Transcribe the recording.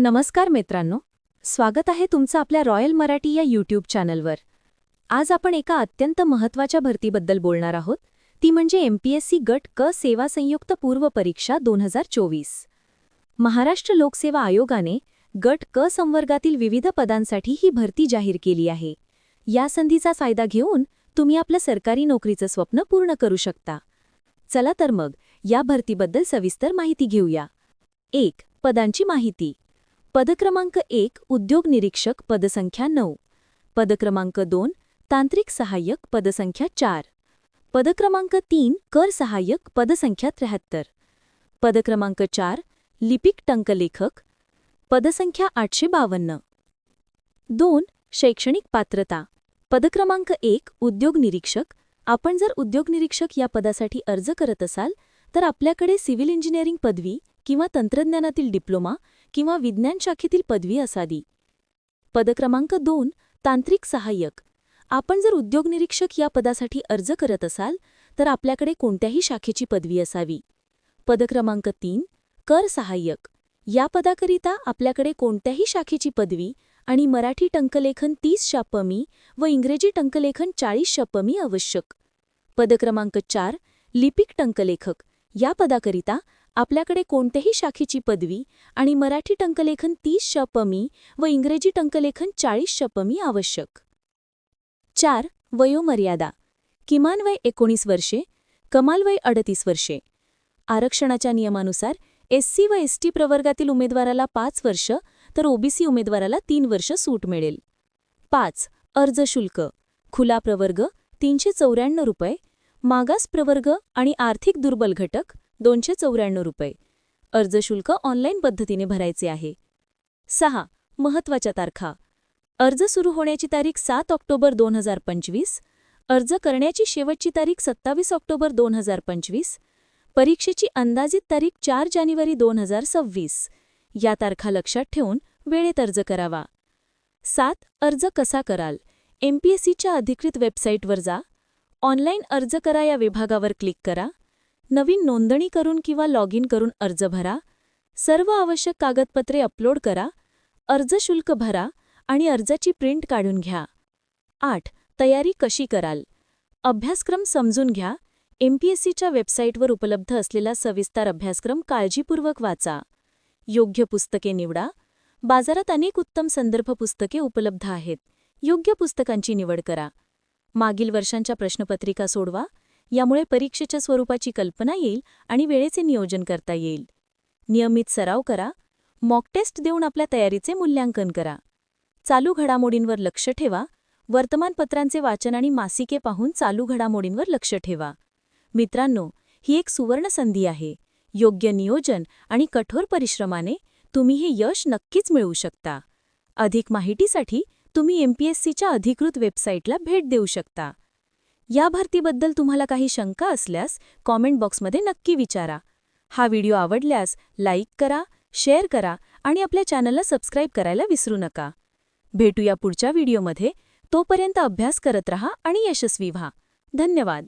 नमस्कार मित्रांनो स्वागत आहे तुमचं आपल्या रॉयल मराठी या यूट्यूब चॅनलवर आज आपण एका अत्यंत महत्त्वाच्या भरतीबद्दल बोलणार आहोत ती म्हणजे एमपीएससी गट क सेवा संयुक्त पूर्व परीक्षा दोन हजार चोवीस. महाराष्ट्र लोकसेवा आयोगाने गट क संवर्गातील विविध पदांसाठी ही भरती जाहीर केली आहे. या संधीचा फायदा घेऊन तुम्ही आपलं सरकारी नोकरीचं स्वप्न पूर्ण करू शकता. चला तर मग या भरतीबद्दल सविस्तर माहिती घेऊया. एक पदांची माहिती. पदक्रमांक एक उद्योग निरीक्षक पदसंख्या नऊ. पदक्रमांक दोन तांत्रिक सहाय्यक पदसंख्या चार. पदक्रमांक तीन कर सहाय्यक पदसंख्या त्र्याहत्तर. पदक्रमांक चार लिपिक टंकलेखक पदसंख्या आठशे बावन्न. दोन शैक्षणिक पात्रता. पदक्रमांक एक उद्योग निरीक्षक. आपण जर उद्योग निरीक्षक या पदासाठी अर्ज करत असाल तर आपल्याकडे सिव्हिल इंजिनिअरिंग पदवी किंवा तंत्रज्ञानातील डिप्लोमा किंवा विज्ञान शाखेतील पदवी असावी. पदक्रमांक दोन तांत्रिक सहाय्यक. आपण जर उद्योग निरीक्षक या पदासाठी अर्ज करत असाल तर आपल्याकडे कोणत्याही शाखेची पदवी असावी. पदक्रमांक तीन कर सहाय्यक. या पदाकरिता आपल्याकडे कोणत्याही शाखेची पदवी आणि मराठी टंकलेखन तीस शापमी व इंग्रजी टंकलेखन चाळीस शापमी आवश्यक. पदक्रमांक चार लिपिक टंकलेखक. या पदाकरिता आपल्याकडे कोणत्याही शाखेची पदवी आणि मराठी टंकलेखन तीस शपमी व इंग्रजी टंकलेखन चाळीस शपमी आवश्यक. चार वयोमर्यादा. किमान वय एकोणीस वर्षे कमाल वय अडतीस वर्षे. आरक्षणाच्या नियमानुसार एससी व एसटी प्रवर्गातील उमेदवाराला पाच वर्ष तर ओबीसी उमेदवाराला तीन वर्ष सूट मिळेल. पाच अर्ज शुल्क. खुला प्रवर्ग तीनशे चौऱ्याण्णव रुपये मागास प्रवर्ग आणि आर्थिक दुर्बल घटक दोनशे चौऱ्याण्णव रुपये. अर्ज शुल्क ऑनलाईन पद्धतीने भरायचे आहे. सहा. महत्त्वाच्या तारखा. अर्ज सुरू होण्याची तारीख सात ऑक्टोबर दोन हजार पंचवीस. अर्ज करण्याची शेवटची तारीख सत्तावीस ऑक्टोबर दोन हजार पंचवीस. परीक्षेची अंदाजित तारीख चार जानेवारी दोन हजार सव्वीस. या तारखा लक्षात ठेवून वेळेत अर्ज करावा. सात. अर्ज कसा कराल? एमपीएससीच्या अधिकृत वेबसाईटवर जा. ऑनलाईन अर्ज करा या विभागावर क्लिक करा. नवीन नोंदणी करून किंवा लॉग इन करून अर्ज भरा. सर्व आवश्यक कागदपत्रे अपलोड करा. अर्ज शुल्क भरा आणि अर्जाची प्रिंट काढून घ्या. आठ. तयारी कशी कराल? अभ्यासक्रम समजून घ्या. एमपीएससीच्या वेबसाईटवर उपलब्ध असलेला सविस्तर अभ्यासक्रम काळजीपूर्वक वाचा. योग्य पुस्तके निवडा. बाजारात अनेक उत्तम संदर्भ पुस्तके उपलब्ध आहेत. योग्य पुस्तकांची निवड करा. मागील वर्षांच्या प्रश्नपत्रिका सोडवा. यामुळे परीक्षेच्या स्वरूपाची कल्पना येईल आणि वेळेचे नियोजन करता येईल. नियमित सराव करा. मॉक टेस्ट देऊन आपल्या तयारीचे मूल्यांकन करा. चालू घडामोडींवर लक्ष ठेवा. वर्तमानपत्रांचे वाचन आणि मासिके पाहून चालू घडामोडींवर लक्ष ठेवा. मित्रांनो ही एक सुवर्ण संधी आहे. योग्य नियोजन आणि कठोर परिश्रमाने तुम्ही हे यश नक्कीच मिळवू शकता. अधिक माहितीसाठी तुम्ही एमपीएससीच्या अधिकृत वेबसाईटला भेट देऊ शकता. या भरतीबद्दल तुम्हाला काही शंका असल्यास कॉमेंट बॉक्समध्ये नक्की विचारा. हा व्हिडिओ आवडल्यास लाईक करा शेअर करा आणि आपल्या चॅनलला सबस्क्राईब करायला विसरू नका. भेटूया पुढच्या व्हिडिओमध्ये. तोपर्यंत अभ्यास करत रहा आणि यशस्वी व्हा. धन्यवाद.